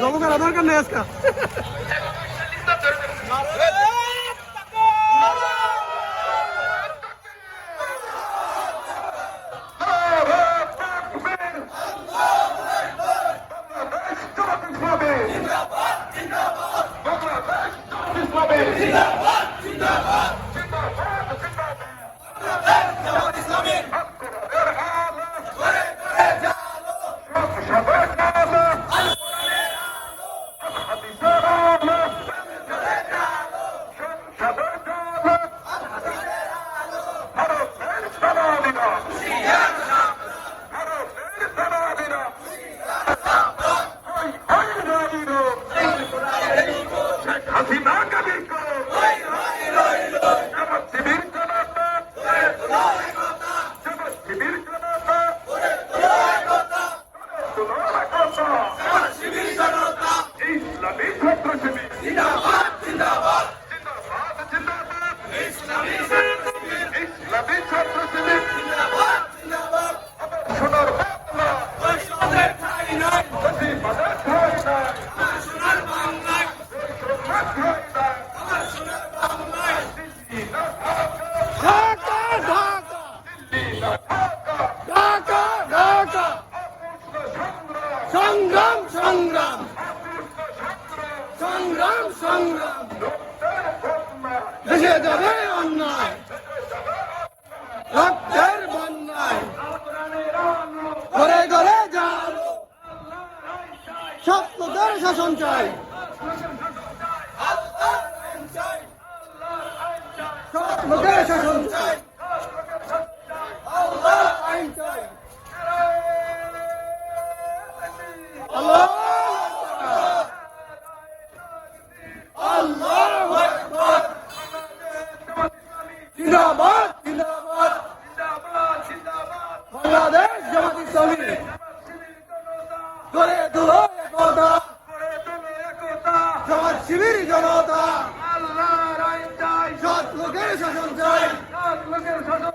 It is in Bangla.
জব কার্ড আধার কার্ড নেই আজকা Viva! সংগ্রাম সংগ্রাম। সংগ্রাম সংগ্রাম। ভেসে যাবে অন্যায়। রক্তের বন্যায়। ঘরে ঘরে যার স্বপ্নদের শাসন চাই। স্বপ্নদের শাসন চাই। জিন্দাবাদ জিন্দাবাদ বাংলাদেশ জামাত ইসলামী। গড়ে তুলো একতা। সমাজ শিবির জনতা। সৎ লোকের শাসন চাই। সৎ লোকের শাসন